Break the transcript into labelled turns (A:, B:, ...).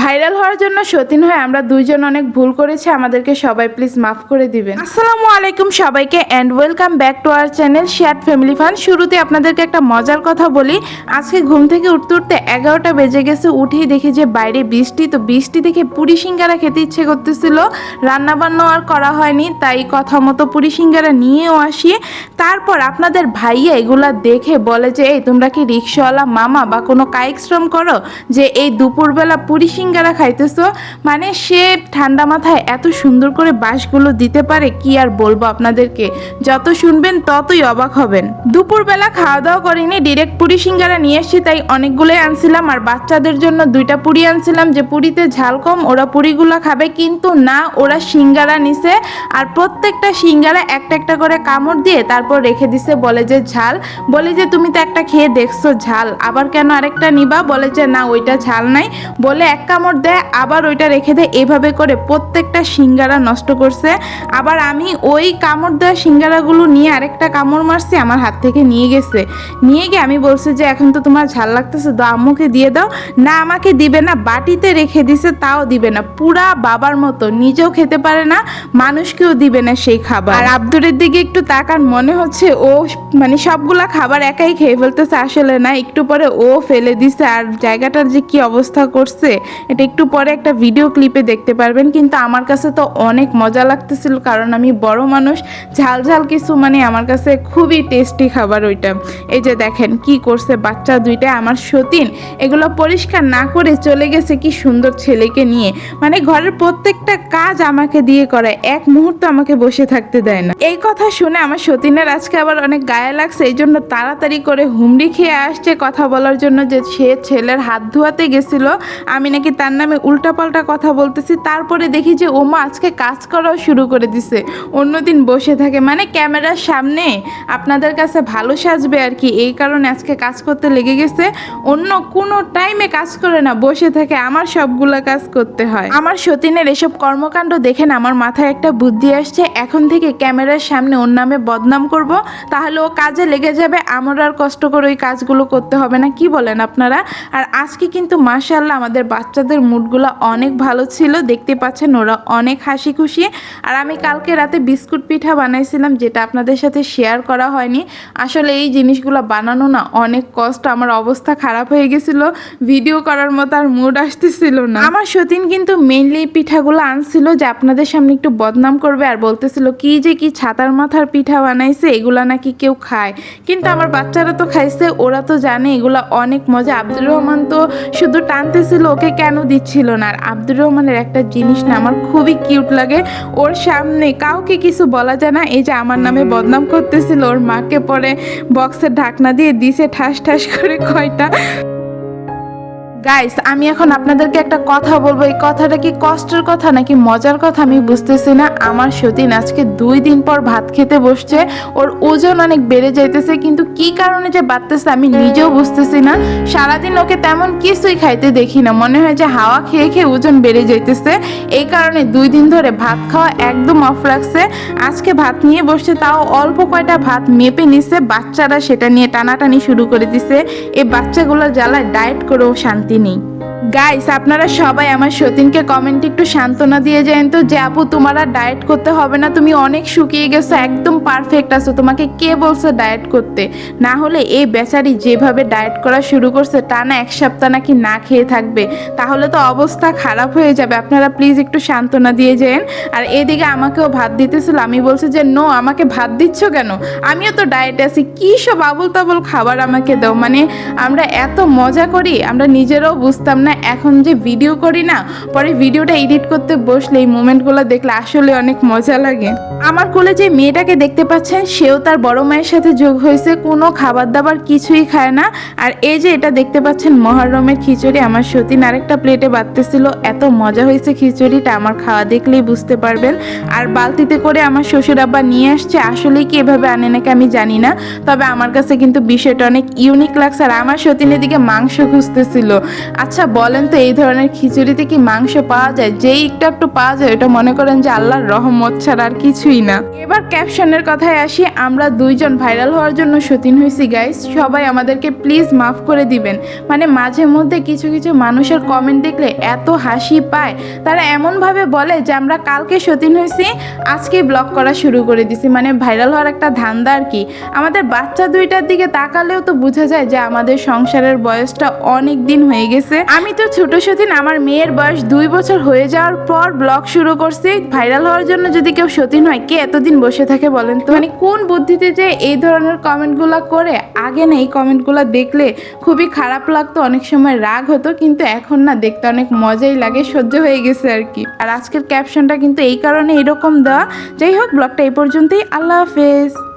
A: Viral হওয়ার জন্য সতীন হয়ে আমরা দুইজন অনেক ভুল করেছি, আমাদেরকে সবাই প্লিজ মাফ করে দিবেন। আসসালামু আলাইকুম সবাইকে and welcome back to our channel share family fun শুরুতে আপনাদেরকে একটা মজার কথা বলি, আজকে ঘুম থেকে উঠতে উঠতে এগারোটা বেজে গেছে, উঠেই দেখি যে বাইরে বৃষ্টি, তো বৃষ্টি দেখে পুরি সিঙ্গারা খেতে ইচ্ছে করতেছিল রান্না বান্না আর করা হয়নি, তাই কথা মতো পুরি সিঙ্গারা নিয়েও আসি। তারপর আপনাদের ভাইয়া এগুলা দেখে বলে যে, এই তোমরা কি রিক্সাওয়ালা মামা বা কোনো কায়িক শ্রম করো? যে এই দুপুরবেলা পুরি সিঙ্গারা খাইতেছো? মানে সে ঠান্ডা মাথায় এত সুন্দর করে বাঁশগুলো দিতে পারে, কি আর বলব আপনাদেরকে? যত শুনবেন ততই অবাক হবেন। দুপুরবেলা খাওয়া দাওয়া করিনি ডিরেক্ট পুরি সিঙ্গারা নিয়ে এসেছি, তাই অনেকগুলোই আনছিলাম, আর বাচ্চাদের জন্য দুইটা পুরি আনছিলাম, যে পুরিতে ঝাল কম, ওরা পুরিগুলো খাবে, কিন্তু না, ওরা সিঙ্গারা নিছে, আর প্রত্যেকটা সিঙ্গারা একটা একটা করে কামড় দিয়ে তারপর রেখে দিছে, বলে যে ঝাল। বলে যে, তুমি তো একটা খেয়ে দেখছ ঝাল, আবার কেন আরেকটা নিবা? বলে যে, না, ওইটা ঝাল নাই। বলে, এক কামড় দেয়, আবার ওইটা রেখে দেয়। এভাবে করে প্রত্যেকটা সিঙ্গারা নষ্ট করছে। আবার আমি ওই কামড় দেওয়া সিঙ্গারাগুলো নিয়ে আরেকটা কামড় মারছি, আমার হাত থেকে নিয়ে গেছে। নিয়ে গিয়ে আমি বলছি যে, এখন তো তোমার ঝাল লাগতেছে, দাও, আম্মুকে দিয়ে দাও। না, আমাকে দিবে না, বাটিতে রেখে দিছে, তাও দিবে না। পুরা বাবার মতো, নিজেও খেতে পারে না, মানুষকেও দিবে না সেই খাবার। আর আব্দুরের দিকে একটু তাকার মনে হচ্ছে ও মানে সবগুলা খাবার একাই খেয়ে ফেলতেছে, আসলে না, একটু পরে ও ফেলে দিছে, আর জায়গাটার যে কি অবস্থা করছে এটা একটু পরে একটা ভিডিও ক্লিপে দেখতে পারবেন, কিন্তু আমার কাছে তো অনেক মজা লাগতেছিল, কারণ আমি বড় মানুষ, ঝাল ঝাল কিছু মানে আমার কাছে খুবই টেস্টি খাবার ওইটা। এই যে দেখেন কি করছে বাচ্চা দুইটা, আমার সতীন, এগুলো পরিষ্কার না করে চলে গেছে কি সুন্দর ছেলেকে নিয়ে। মানে ঘরের প্রত্যেকটা কাজ আমাকে দিয়ে করায়, এক মুহূর্ত আমাকে বসে থাকতে দেয় না। এই কথা শুনে আমার সতীনের আজকে আবার অনেক গায়ে লাগছে, এই জন্য তাড়াতাড়ি করে হুমড়ি খেয়ে আসছে, কথা বলার জন্য যে সে ছেলের হাত ধোয়াতে গেছিল, আমি নাকি তার নামে উল্টাপাল্টা কথা বলতেছি? তারপরে দেখি যে ওমা আজকে কাজ করাও শুরু করে দিছে। অন্যদিন বসে থাকে। মানে ক্যামেরার সামনে আপনাদের কাছে ভালো সাজবে আর কি। এই কারণে আজকে কাজ করতে লেগে গেছে। অন্য কোনো টাইমে কাজ করে না। বসে থাকে। আমার সবগুলা কাজ করতে হয়। আমার সতীনের এসব কর্মকাণ্ড দেখেন আমার মাথায় একটা বুদ্ধি আসছে। এখন থেকে ক্যামেরার সামনে ওর নামে বদনাম করব। তাহলে ও কাজে লেগে যাবে। আমার আর কষ্ট করে ওই কাজগুলো করতে হবে না। কি বলেন আপনারা? আর আজকে কিন্তু মাশাল্লাহ আমাদের বাচ্চাদের মুডগুলো অনেক ভালো ছিল, দেখতে পাচ্ছেন ওরা অনেক হাসি খুশি আর আমি কালকে রাতে বিস্কুট পিঠা বানাইছিলাম, যেটা আপনাদের সাথে শেয়ার করা হয়নি। আসলে এই জিনিসগুলো বানানো না অনেক কষ্ট, আমার অবস্থা খারাপ হয়ে গেছিল ভিডিও করার মতো আর মুড আসতেছিল না। আমার সতীন কিন্তু মেইনলি এই পিঠাগুলো আনছিল যে আপনাদের সামনে একটু বদনাম করবে আর বলতেছিল, কি যে কি ছাতার মাথার পিঠা বানাইছে, এগুলা নাকি কেউ খায়। কিন্তু আমার বাচ্চারা তো খাইছে, ওরা তো জানে এগুলা অনেক মজা। আব্দুর রহমান তো শুধু টানতেছিল, ওকে কেন দিচ্ছিল না? আর আব্দুর রহমানের একটা জিনিস না আমার খুবই কিউট লাগে। ওর সামনে কাউকে কিছু বলা যায় না। এই যে আমার নামে বদনাম করতেছিল, ওর মাকে পরে বক্সের ঢাকনা দিয়ে দিছে ঠাস ঠাস করে কয়টা। গাইস আমি এখন আপনাদেরকে একটা কথা বলব। এই কথাটা কি কষ্টের কথা নাকি মজার কথা আমি বুঝতেছি না? আমার সতীন আজকে দুই দিন পর ভাত খেতে বসছে। ওর ওজন অনেক বেড়ে যাইতেছে, কিন্তু কি কারণে যে বাড়তেছে আমি নিজেও বুঝতেছি না। সারাদিন ওকে তেমন কিছুই খাইতে দেখি না। মনে হয় যে হাওয়া খেয়ে খেয়ে ওজন বেড়ে যাইতেছে। এই কারণে দুই দিন ধরে ভাত খাওয়া একদম অফ রাখছে। আজকে ভাত নিয়ে বসছে, তাও অল্প কয়টা ভাত মেপে নিছে। বাচ্চারা সেটা নিয়ে টানাটানি শুরু করে দিছে। এই বাচ্চাগুলো জ্বালায় ডায়েট করেও শান্তি নেই গাইস আপনারা সবাই আমার সতীনকে কমেন্টে একটু সান্ত্বনা দিয়ে যান তো, যে আপু, তোমার আর ডায়েট করতে হবে না, তুমি অনেক শুকিয়ে গেছো, একদম পারফেক্ট আছো, তোমাকে কে বলছে ডায়েট করতে? না হলে এই বেচারি যেভাবে ডায়েট করা শুরু করছে টানা এক সপ্তাহ নাকি না খেয়ে থাকবে। তাহলে তো অবস্থা খারাপ হয়ে যাবে, আপনারা প্লিজ একটু সান্ত্বনা দিয়ে যান। আর এদিকে আমাকেও ভাত দিতেছিল, আমি বলছি যে নো আমাকে ভাত দিচ্ছ কেন? আমিও তো ডায়েটে আছি, কী সব আবল তাবল খাবার আমাকে দাও? মানে আমরা এত মজা করি, আমরা নিজেরাও বুঝতাম না এখন যে ভিডিও করি না, পরে ভিডিওটা এডিট করতে বসলে এই মোমেন্টগুলো দেখলে আসলে অনেক মজা লাগে। আমার কোলে যে মেয়েটাকে দেখতে পাচ্ছেন, সেও তার বড় মায়ের সাথে যোগ হয়েছে, কোনো খাবার দাবার কিছুই খায় না। আর এই যে এটা দেখতে পাচ্ছেন, মহরমের খিচুড়ি, আমার সতীন আরেকটা প্লেটে বাড়তেছিল এত মজা হয়েছে খিচুড়িটা, আমার খাওয়া দেখলেই বুঝতে পারবেন। আর বালতিতে করে আমার শ্বশুর আব্বা নিয়ে আসছে আসলে কি এভাবে আনে নাকি আমি জানি না। তবে আমার কাছে কিন্তু বিষয়টা অনেক ইউনিক লাগছে, আর আমার সতীনের দিকে মাংস খুঁজতেছিল। আচ্ছা বলেন তো, এই ধরনের খিচুড়িতে কি মাংস পাওয়া যায়? যেই একটু একটু পাওয়া যায়, ওটা মনে করেন যে আল্লাহর রহমত ছাড়া আর কিছুই না। এবার ক্যাপশনের কথায় আসি, আমরা দুইজন ভাইরাল হওয়ার জন্য সতীন হয়েছি গাইস সবাই আমাদেরকে প্লিজ মাফ করে দিবেন। মানে মাঝে মধ্যে কিছু কিছু মানুষের কমেন্ট দেখলে এত হাসি পায়। তারা এমনভাবে বলে যে, আমরা কালকে সতীন হয়েছি, আজকে ব্লগ করা শুরু করে দিছি। মানে ভাইরাল হওয়ার একটা ধান্দা আর কি। আমাদের বাচ্চা দুইটার দিকে তাকালেও তো বোঝা যায় যে আমাদের সংসারের বয়সটা অনেক দিন হয়ে গেছে। আমি তো ছোট সতীন আমার মেয়ের বয়স দুই বছর হয়ে যাওয়ার পর ব্লগ শুরু করছি। ভাইরাল হওয়ার জন্য যদি কেউ সতীন হয়, কে এতদিন বসে থাকে বলেন তো? মানে কোন বুদ্ধিতে যে এই ধরনের কমেন্টগুলো করে? আগে না এই কমেন্টগুলো দেখলে খুবই খারাপ লাগতো, অনেক সময় রাগ হতো, কিন্তু এখন না দেখতে অনেক মজাই লাগে, সহ্য হয়ে গেছে আর কি। আর আজকের ক্যাপশনটা কিন্তু এই কারণে এরকম দেওয়া। যাই হোক, ব্লগটা এই পর্যন্তই। আল্লাহ হাফেজ।